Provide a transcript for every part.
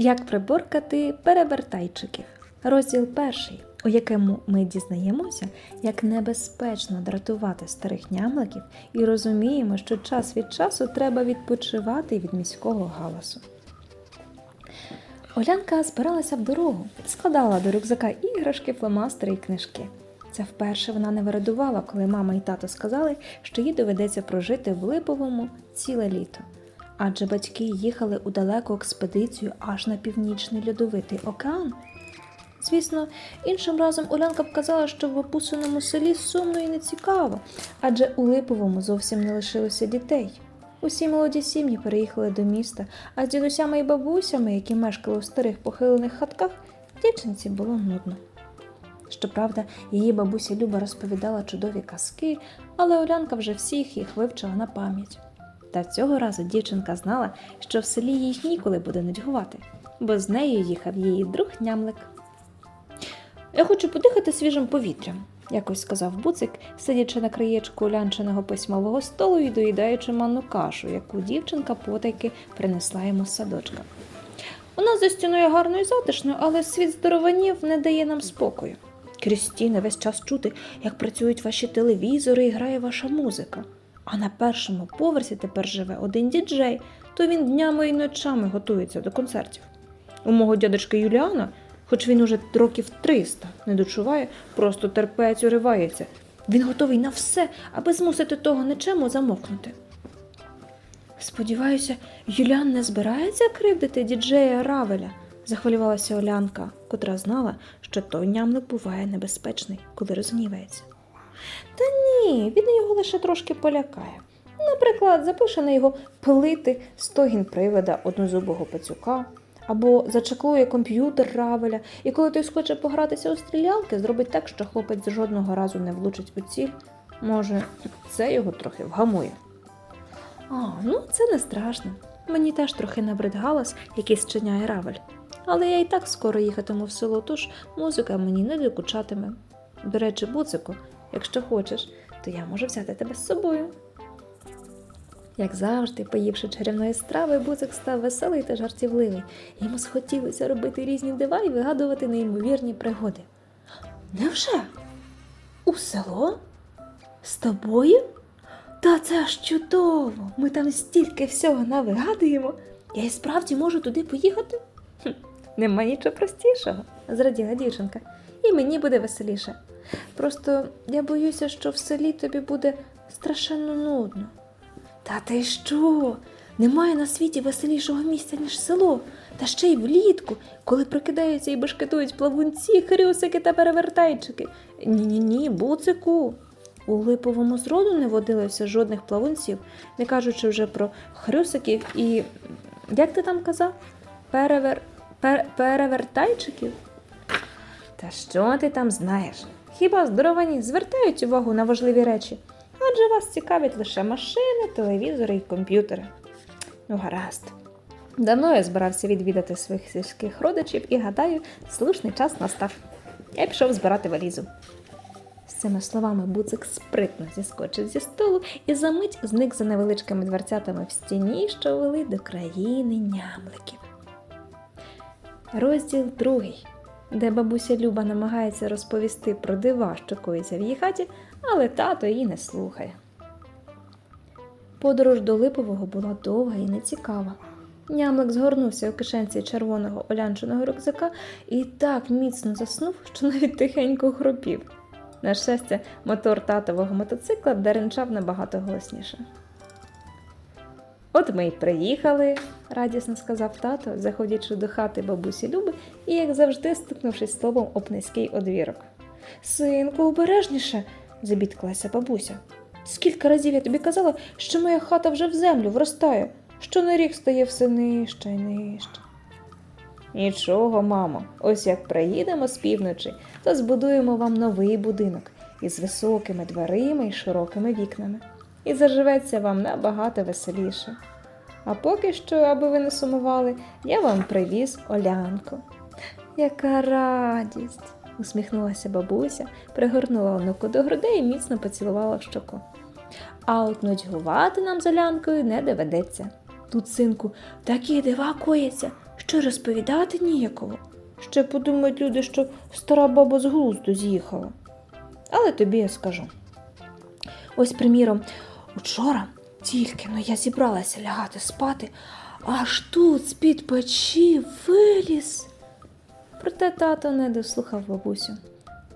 Як приборкати перевертайчиків. Розділ перший, у якому ми дізнаємося, як небезпечно дратувати старих нямликів і розуміємо, що час від часу треба відпочивати від міського галасу. Олянка збиралася в дорогу, складала до рюкзака іграшки, фломастери і книжки. Це вперше вона не вирадувала, коли мама і тато сказали, що їй доведеться прожити в Липовому ціле літо. Адже батьки їхали у далеку експедицію аж на північний льодовитий океан. Звісно, іншим разом Олянка б казала, що в опусеному селі сумно і нецікаво, адже у Липовому зовсім не лишилося дітей. Усі молоді сім'ї переїхали до міста, а з дідусями і бабусями, які мешкали у старих похилених хатках, дівчинці було нудно. Щоправда, її бабуся Люба розповідала чудові казки, але Олянка вже всіх їх вивчила на пам'ять. Та цього разу дівчинка знала, що в селі їй ніколи буде нудьгувати, бо з нею їхав її друг нямлик. Я хочу подихати свіжим повітрям, якось сказав буцик, сидячи на краєчку лянченого письмового столу і доїдаючи манну кашу, яку дівчинка потайки принесла йому з садочка. У нас за стіною гарно і затишно, але світ здорованів не дає нам спокою. Крізь стіни весь час чути, як працюють ваші телевізори і грає ваша музика. А на першому поверсі тепер живе один діджей, то він днями і ночами готується до концертів. У мого дядечка Юліана, хоч він уже років 300 не дочуває, просто терпець уривається. Він готовий на все, аби змусити того нечему замовкнути. Сподіваюся, Юліан не збирається кривдити діджея Равеля, захвилювалася Олянка, котра знала, що той нямлик буває небезпечний, коли розгнівається. Та ні, він його лише трошки полякає. Наприклад, запише на його плити стогін привида однозубого пацюка, або зачеклує комп'ютер Равеля, і коли той схоче погратися у стрілялки, зробить так, що хлопець жодного разу не влучить у ціль. Може, це його трохи вгамує. А, ну це не страшно. Мені теж трохи набрид галас, який зчиняє Равель. Але я і так скоро їхатиму в село, тож музика мені не докучатиме. До речі, буцику, якщо хочеш, то я можу взяти тебе з собою. Як завжди, поївши чарівної страви, буцик став веселий та жартівливий. Йому схотілося робити різні дива і вигадувати неймовірні пригоди. Невже? У село? З тобою? Та це ж чудово! Ми там стільки всього навигадуємо. Я і справді можу туди поїхати? Нема нічого простішого, зраділа дівчинка. І мені буде веселіше. Просто я боюся, що в селі тобі буде страшенно нудно. Та ти що? Немає на світі веселішого місця, ніж село, та ще й влітку, коли прокидаються і бешкетують плавунці, хрюсики та перевертайчики. Ні-ні ні, буцику. У липовому зроду не водилося жодних плавунців, не кажучи вже про хрюсиків і. як ти там казав? Перевер... Пер... перевертайчиків? Та що ти там знаєш? Хіба здоровані звертають увагу на важливі речі? Адже вас цікавлять лише машини, телевізори і комп'ютери. Ну, гаразд. Давно я збирався відвідати своїх сільських родичів і гадаю, слушний час настав. Я пішов збирати валізу. З цими словами Буцик спритно зіскочив зі столу і за мить зник за невеличкими дверцятами в стіні, що вели до країни нямликів. Розділ другий, де бабуся Люба намагається розповісти про дива, що коїться в її хаті, але тато її не слухає. Подорож до Липового була довга і нецікава. Нямлик згорнувся у кишенці червоного олянченого рюкзака і так міцно заснув, що навіть тихенько хропів. На щастя, мотор татового мотоцикла деренчав набагато голосніше. От ми й приїхали, радісно сказав тато, заходячи до хати бабусі Люби і, як завжди, стукнувшись столом об низький одвірок. Синку, обережніше, забідкалася бабуся. Скільки разів я тобі казала, що моя хата вже в землю вростає, що на рік стає все нижче й нижче. Нічого, мамо, ось як приїдемо з півночі, то збудуємо вам новий будинок із високими дверима і широкими вікнами. І заживеться вам набагато веселіше. А поки що, аби ви не сумували, я вам привіз Олянку. Яка радість! усміхнулася бабуся, пригорнула онуку до грудей і міцно поцілувала в щоку. А от нудьгувати нам з Олянкою не доведеться. Тут, синку, такі дива кояться, що розповідати ніякого. Ще подумають люди, що стара баба з глузду з'їхала. Але тобі я скажу. Ось, приміром, учора тільки но я зібралася лягати спати, аж тут з-під печі виліз. Проте тато не дослухав бабусю.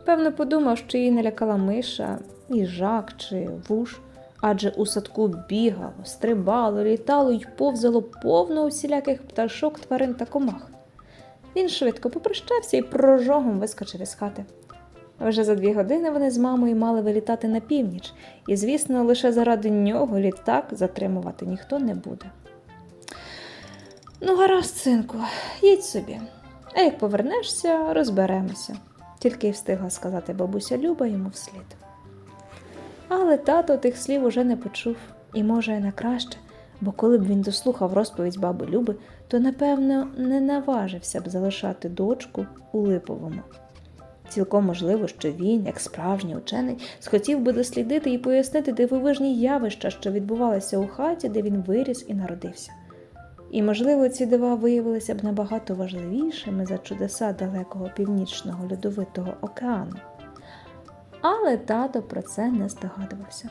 Певно, подумав, що її налякала миша, їжак чи вуш, адже у садку бігало, стрибало, літало й повзало повно усіляких пташок, тварин та комах. Він швидко попрощався і прожогом вискочив із хати. Вже за дві години вони з мамою мали вилітати на північ, і, звісно, лише заради нього літак затримувати ніхто не буде. Ну, гаразд, синку, їдь собі. А як повернешся, розберемося, тільки й встигла сказати бабуся Люба йому вслід. Але тато тих слів уже не почув, і може, на краще, бо коли б він дослухав розповідь баби Люби, то напевно не наважився б залишати дочку у липовому. Цілком можливо, що він, як справжній учений, схотів би дослідити і пояснити дивовижні явища, що відбувалися у хаті, де він виріс і народився. І, можливо, ці дива виявилися б набагато важливішими за чудеса далекого північного льодовитого океану. Але тато про це не здогадувався.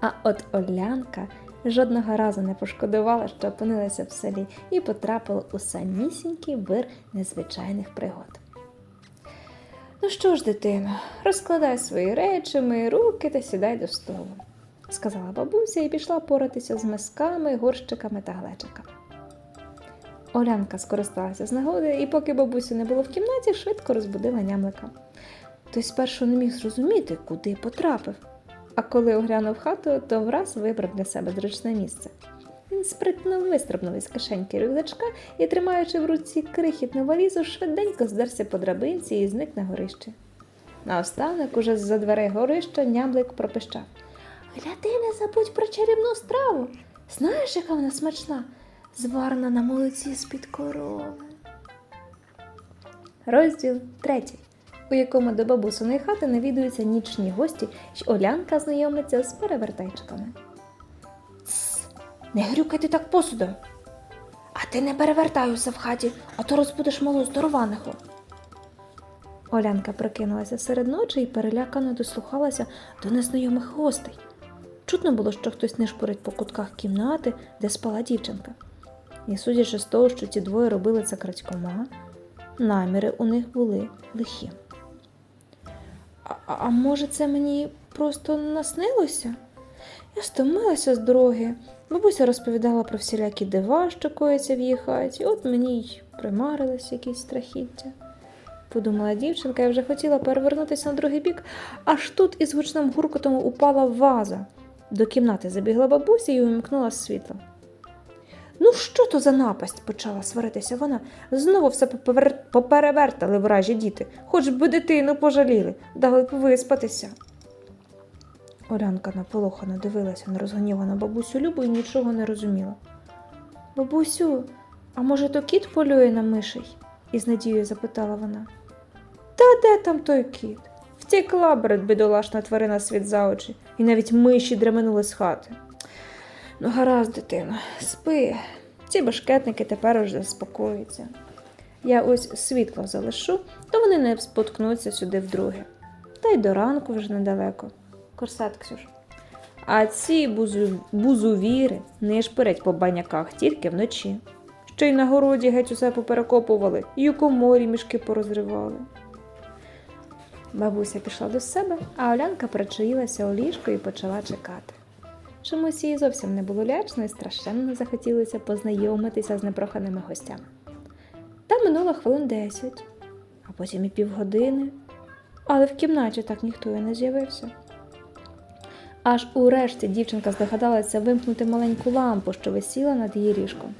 А от Олянка жодного разу не пошкодувала, що опинилася в селі і потрапила у самісінький вир незвичайних пригод. Ну що ж, дитино, розкладай свої речі, мої руки та сідай до столу, сказала бабуся і пішла поратися з мисками, горщиками та глечиками. Олянка скористалася з нагоди, і поки бабусі не було в кімнаті, швидко розбудила нямлика. Той спершу не міг зрозуміти, куди потрапив, а коли оглянув хату, то враз вибрав для себе зручне місце. Він спритно вистрибнув із кишеньки рюкзачка і, тримаючи в руці крихітну валізу, швиденько здерся по драбинці і зник на горищі. Наостанок, уже з-за дверей горища, нямлик пропищав. Гляди, не забудь про чарівну страву. Знаєш, яка вона смачна? Зварена на молоці з-під корови. Розділ третій, у якому до бабусиної хати навідуються нічні гості, й Олянка знайомиться з перевертайчиками. Не грюкайте так посудом. А ти не перевертаюся в хаті, а то розбудеш малу здорованиху. Олянка прокинулася серед ночі і перелякано дослухалася до незнайомих гостей. Чутно було, що хтось нишпорить по кутках кімнати, де спала дівчинка. І судячи з того, що ці двоє робили це крадькома, наміри у них були лихі. А може, це мені просто наснилося? Я стомилася з дороги. Бабуся розповідала про всілякі дива, що кояться в її хаті, от мені й примарились якісь страхіття. Подумала дівчинка і вже хотіла перевернутися на другий бік, аж тут із гучним гуркотом упала ваза. До кімнати забігла бабуся і увімкнула світло. Ну, що то за напасть? почала сваритися вона. Знову все поперевертали вражі діти, хоч би дитину пожаліли, дали б виспатися. Орянка наполохано дивилася на розгнівану бабусю Любу і нічого не розуміла. Бабусю, а може то кіт полює на мишей? із надією запитала вона. Та де там той кіт? Втекла бред бідолашна тварина світ за очі, і навіть миші дременули з хати. Ну, гаразд, дитино, спи. Ці башкетники тепер уже заспокоюються. Я ось світло залишу, то вони не споткнуться сюди вдруге. Та й до ранку вже недалеко. Корсет, Ксюш. А ці бузу... бузувіри не шпирять по баняках тільки вночі. Ще й на городі геть усе поперекопували, і у коморі мішки порозривали. Бабуся пішла до себе, а Олянка причаїлася у ліжко і почала чекати. Чомусь їй зовсім не було лячно і страшенно захотілося познайомитися з непроханими гостями. Та минуло хвилин десять, а потім і півгодини, але в кімнаті так ніхто і не з'явився. Аж урешті дівчинка здогадалася вимкнути маленьку лампу, що висіла над її ліжком.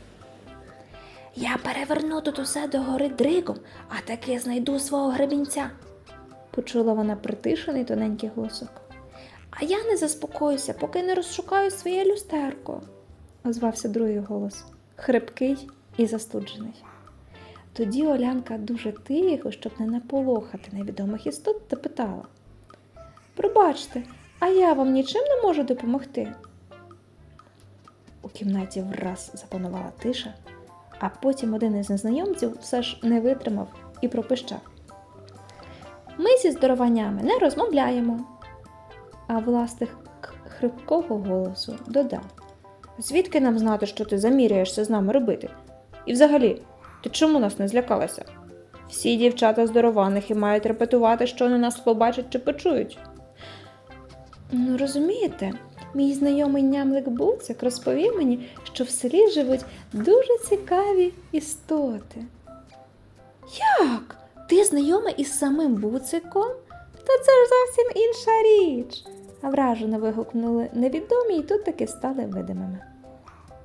Я переверну тут усе догори дригом, а таки знайду свого гребінця, почула вона притишений тоненький голосок. А я не заспокоюся, поки не розшукаю своє люстерко, озвався другий голос, хрипкий і застуджений. Тоді Олянка дуже тихо, щоб не наполохати невідомих істот, запитала Пробачте, а я вам нічим не можу допомогти? У кімнаті враз запанувала тиша, А потім один із незнайомців все ж не витримав і пропищав. Ми зі здорованнями не розмовляємо. А власник хрипкого голосу додав: Звідки нам знати, що ти заміряєшся з нами робити? І взагалі, ти чому нас не злякалася? Всі дівчата здорованих і мають репетувати, що вони нас побачать чи почують. Ну, розумієте, мій знайомий нямлик Буцик розповів мені, що в селі живуть дуже цікаві істоти. Як? Ти знайома із самим Буциком? Та це ж зовсім інша річ. Вражено вигукнули невідомі і тут таки стали видимими.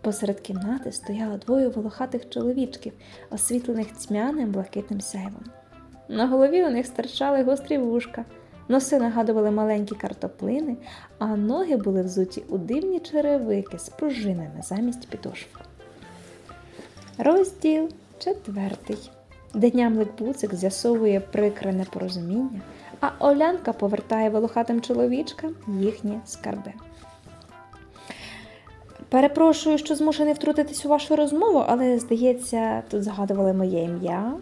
Посеред кімнати стояло двоє волохатих чоловічків, освітлених тьмяним блакитним сяйвом. На голові у них стирчали гострі вушка, носи нагадували маленькі картоплини, а ноги були взуті у дивні черевики з пружинами замість підошв. Розділ четвертий. Де нямлик Буцик з'ясовує прикре непорозуміння, а Олянка повертає волохатим чоловічкам їхні скарби. Перепрошую, що змушений втрутитись у вашу розмову, але, здається, тут згадували моє ім'я,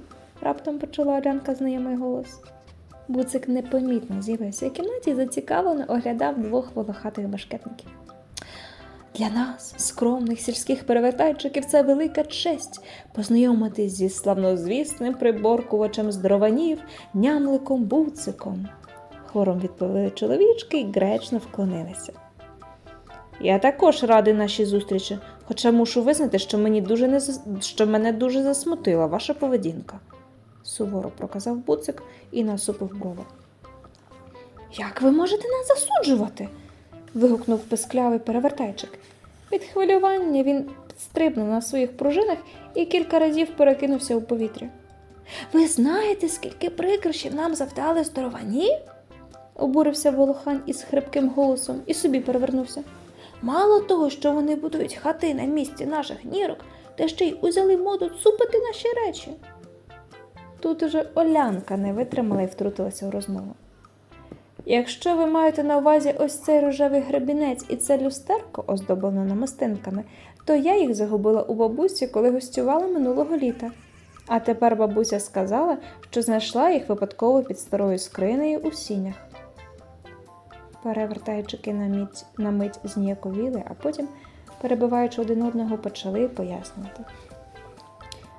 раптом почула Олянка знайомий голос. Буцик непомітно з'явився в кімнаті і зацікавлено оглядав двох волохатих башкетників. Для нас, скромних сільських перевертайчиків, це велика честь познайомитись зі славнозвісним приборкувачем здорованів, нямликом Буциком. Хором відповіли чоловічки і гречно вклонилися. Я також радий нашій зустрічі, хоча мушу визнати, що, мені дуже не що мене дуже засмутила ваша поведінка, суворо проказав Буцик і насупив брови. Як ви можете нас засуджувати? вигукнув писклявий перевертайчик. Від хвилювання він підстрибнув на своїх пружинах і кілька разів перекинувся у повітря. Ви знаєте, скільки прикрощів нам завдали здоровані? обурився Волохан із хрипким голосом і собі перевернувся. Мало того, що вони будують хати на місці наших нірок, та ще й узяли моду цупити наші речі. Тут уже Олянка не витримала і втрутилася у розмову. Якщо ви маєте на увазі ось цей рожевий гребінець і це люстерко, оздоблене намистинками, то я їх загубила у бабусі, коли гостювала минулого літа. А тепер бабуся сказала, що знайшла їх випадково під старою скринею у сінях. Перевертаючики на мить, на мить зніяковіли, а потім, перебиваючи один одного, почали пояснювати.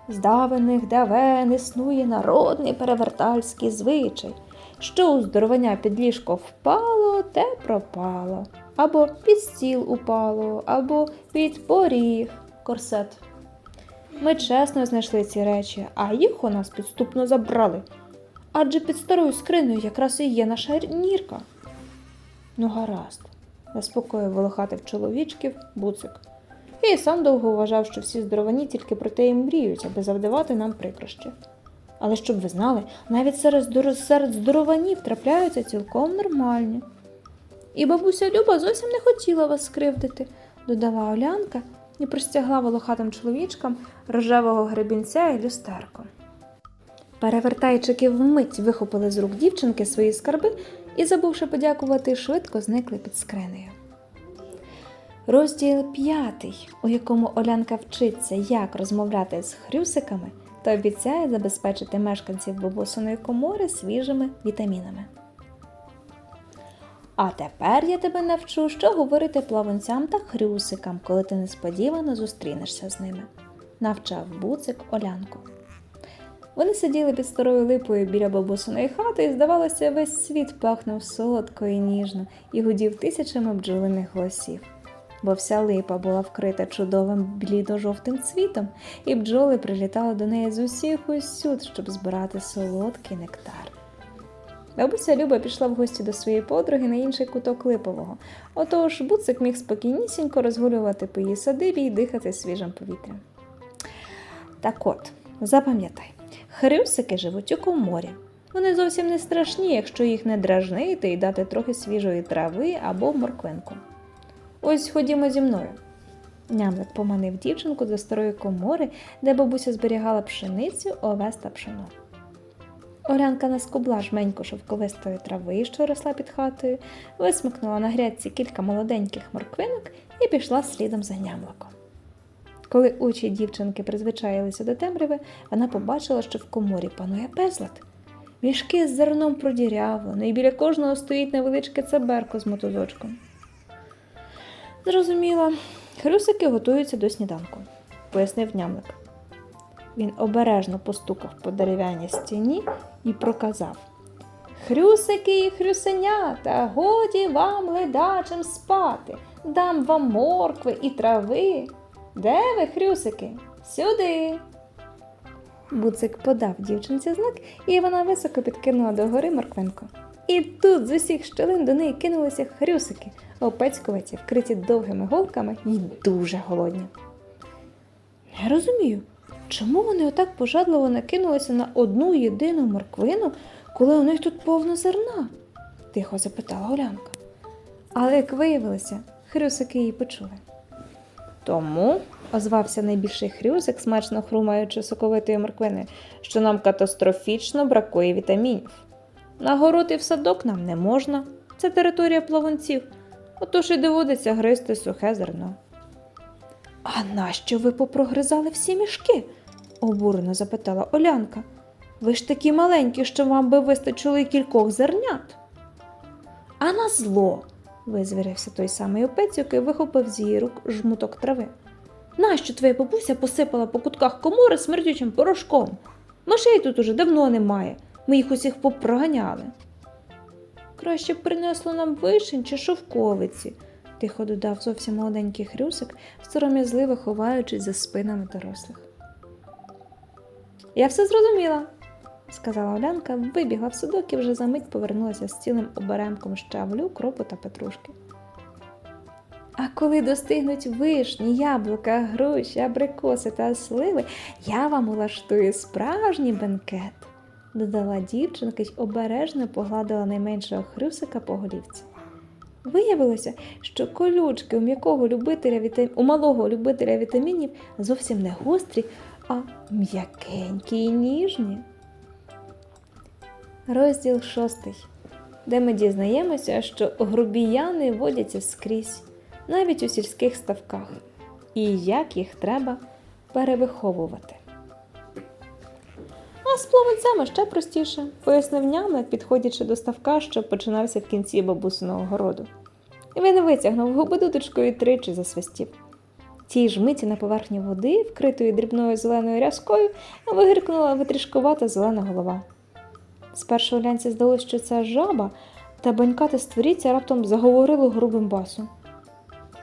З давених давен існує народний перевертальський звичай. Що у здоровання під ліжко впало, те пропало. Або під стіл упало, або під поріг корсет. Ми чесно знайшли ці речі, а їх у нас підступно забрали. Адже під старою скринею якраз і є наша нірка. Ну, гаразд, заспокоїв волохатих чоловічків буцик. І сам довго вважав, що всі здоровані тільки про те і мріють, аби завдавати нам прикрощі. Але щоб ви знали, навіть серед, серед здорованів трапляються цілком нормальні. І бабуся Люба зовсім не хотіла вас скривдити, додала Олянка і простягла волохатим чоловічкам рожевого гребінця і люстерко. Перевертайчики вмить вихопили з рук дівчинки свої скарби і, забувши подякувати, швидко зникли під скринею. Розділ п'ятий, у якому Олянка вчиться, як розмовляти з хрюсиками, та обіцяє забезпечити мешканців бабусиної комори свіжими вітамінами. А тепер я тебе навчу, що говорити плавунцям та хрюсикам, коли ти несподівано зустрінешся з ними, навчав буцик Олянку. Вони сиділи під старою липою біля бабусиної хати, і, здавалося, весь світ пахнув солодко і ніжно і гудів тисячами бджолиних голосів. Бо вся липа була вкрита чудовим блідо-жовтим цвітом, і бджоли прилітали до неї з усіх усюд, щоб збирати солодкий нектар. Бабуся Люба пішла в гості до своєї подруги на інший куток липового, отож буцик міг спокійнісінько розгулювати по її садибі і дихати свіжим повітрям. Так от, запам'ятай, хрюсики живуть у коморі. Вони зовсім не страшні, якщо їх не дражнити і дати трохи свіжої трави або морквинку. Ось ходімо зі мною. Нямлик поманив дівчинку до старої комори, де бабуся зберігала пшеницю, овес та пшено. Орянка наскубла жменьку шовковистої трави, що росла під хатою, висмикнула на грядці кілька молоденьких морквинок і пішла слідом за нямликом. Коли очі дівчинки призвичаїлися до темряви, вона побачила, що в коморі панує безлад. Мішки з зерном продірявлено, і біля кожного стоїть невеличке цеберко з мотузочком. Зрозуміло, хрюсики готуються до сніданку, пояснив нямлик. Він обережно постукав по дерев'яній стіні і проказав. Хрюсики і хрюсенята, годі вам ледачим спати, дам вам моркви і трави. Де ви, хрюсики? Сюди. Буцик подав дівчинці знак, і вона високо підкинула до гори морквинку. І тут з усіх щелин до неї кинулися хрюсики, опецькуваті, вкриті довгими голками і дуже голодні. Не розумію, чому вони отак пожадливо накинулися на одну єдину морквину, коли у них тут повно зерна? тихо запитала Олянка. Але як виявилося, хрюсики її почули. Тому, озвався найбільший хрюсик, смачно хрумаючи соковитої морквини, що нам катастрофічно бракує вітамінів. На город і в садок нам не можна. Це територія плавунців, отож і доводиться гризти сухе зерно. А нащо ви попрогризали всі мішки? обурено запитала Олянка. Ви ж такі маленькі, що вам би вистачило й кількох зернят. А на зло, визвірився той самий опець, який вихопив з її рук жмуток трави. Нащо твоя бабуся посипала по кутках комори смердючим порошком? Мишей тут уже давно немає. Ми їх усіх попроганяли. Краще б принесло нам вишень чи шовковиці, тихо додав зовсім молоденький хрюсик, сором'язливо ховаючись за спинами дорослих. Я все зрозуміла, сказала Олянка, вибігла в садок і вже за мить повернулася з цілим оберемком щавлю, кропу та петрушки. А коли достигнуть вишні, яблука, груші, абрикоси та сливи, я вам улаштую справжній бенкет, додала дівчинка й обережно погладила найменшого хрюсика по голівці. Виявилося, що колючки у м'якого любителя вітам... у малого любителя вітамінів зовсім не гострі, а м'якенькі і ніжні. Розділ шостий, де ми дізнаємося, що грубіяни водяться скрізь, навіть у сільських ставках, і як їх треба перевиховувати. А з плаванцями ще простіше, пояснив нямлик, підходячи до ставка, що починався в кінці бабусиного городу. Він витягнув губи дудочкою тричі засвистів. Тій ж миті на поверхні води, вкритої дрібною зеленою рязкою, вигиркнула витрішкувата зелена голова. Спершу Олянці здалося, що це жаба, та банькате створіття раптом заговорило грубим басом.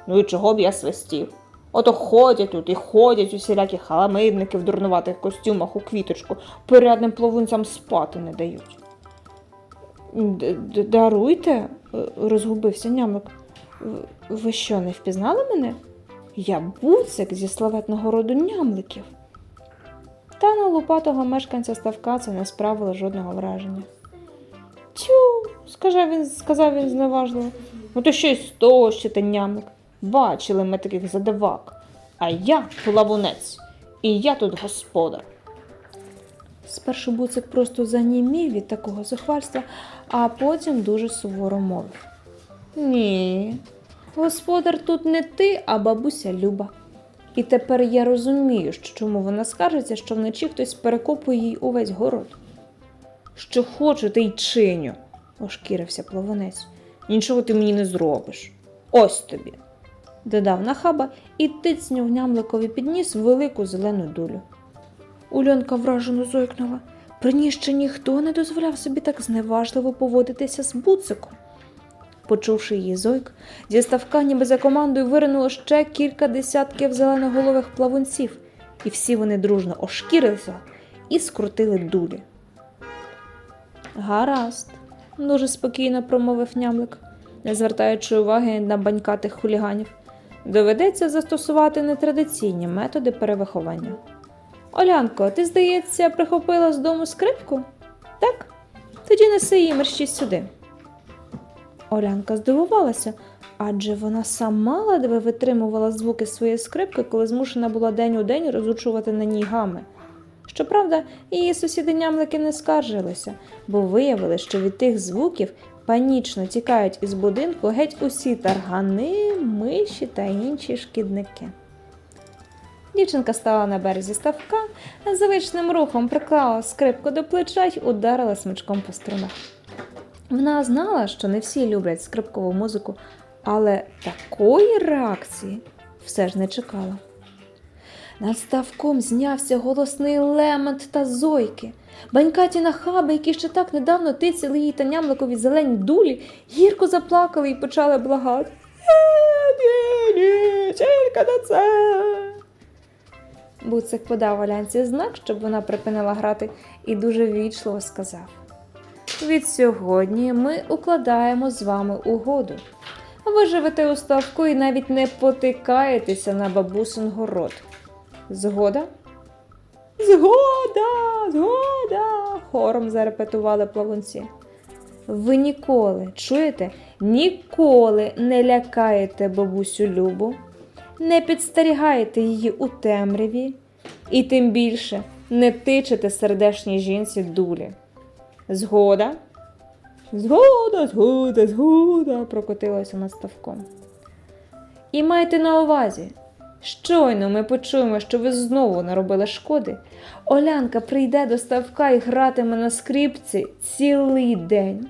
Ну і чого б я свистів? Ото ходять тут і ходять усілякі халамидники в дурнуватих костюмах у квіточку, порядним плавунцям спати не дають. «Д- д- Даруйте, е, розгубився нямик. Ви що, не впізнали мене? Я буцик зі славетного роду нямликів. Та на лупатого мешканця ставка це не справило жодного враження. Тю, сказав він, сказав він зневажливо. Ну то що й з того, що ти нямик. Бачили ми таких задавак. А я плавунець, і я тут господар. Спершу буцик просто занімів від такого зухвальства, а потім дуже суворо мовив. Ні, господар тут не ти, а бабуся Люба. І тепер я розумію, що чому вона скаржиться, що вночі хтось перекопує їй увесь город. Що хочу, те й чиню, ошкірився плавунець. Нічого ти мені не зробиш. Ось тобі. Додав нахаба і тицнув нямликові підніс велику зелену дулю. Ульонка вражено зойкнула. При ній ще ніхто не дозволяв собі так зневажливо поводитися з буциком. Почувши її зойк, зі ставка ніби за командою виринуло ще кілька десятків зеленоголових плавунців, і всі вони дружно ошкірилися і скрутили дулі. Гаразд, дуже спокійно промовив нямлик, не звертаючи уваги на банькатих хуліганів. Доведеться застосувати нетрадиційні методи перевиховання. Олянко, ти, здається, прихопила з дому скрипку? Так? Тоді неси її мерщій сюди. Олянка здивувалася, адже вона сама ледве витримувала звуки своєї скрипки, коли змушена була день у день розучувати на ній гами. Щоправда, її сусіди нямлики не скаржилися, бо виявили, що від тих звуків панічно тікають із будинку геть усі таргани, миші та інші шкідники. Дівчинка стала на березі ставка, звичним рухом приклала скрипку до плеча й ударила смичком по струнах. Вона знала, що не всі люблять скрипкову музику, але такої реакції все ж не чекала. Над ставком знявся голосний лемент та зойки. Банькаті нахаби, які ще так недавно тицяли їй та нямликові зелені дулі, гірко заплакали і почали благати. «Е, Ні, ні, тільки на це. Буцик подав Олянці знак, щоб вона припинила грати, і дуже вічливо сказав: Від сьогодні ми укладаємо з вами угоду. Ви живете у ставку і навіть не потикаєтеся на бабусин город. Згода? Згода, згода. хором зарепетували плавунці. Ви ніколи, чуєте, ніколи не лякаєте бабусю Любу, не підстерігаєте її у темряві і тим більше не тичете сердешній жінці дулі. Згода? Згода, згода, згода, прокотилося над ставком. І майте на увазі, щойно ми почуємо, що ви знову наробили шкоди. Олянка прийде до ставка і гратиме на скрипці цілий день.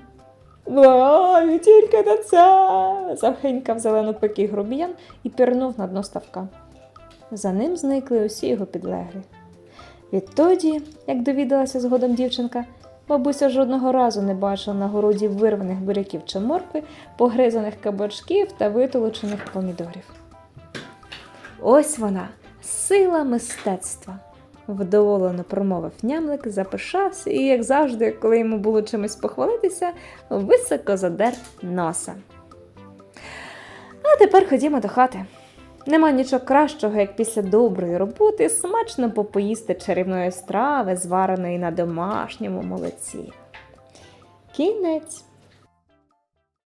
Благаю, тільки на це. завхенькав зелену пики грубіян і пірнув на дно ставка. За ним зникли усі його підлеглі. Відтоді, як довідалася згодом дівчинка, бабуся жодного разу не бачила на городі вирваних буряків чи моркви, погризаних кабачків та витолочених помідорів. Ось вона, сила мистецтва. Вдоволено промовив нямлик, запишався і, як завжди, коли йому було чимось похвалитися, високо задер носа. А тепер ходімо до хати. Нема нічого кращого, як після доброї роботи смачно попоїсти чарівної страви, звареної на домашньому молоці. Кінець.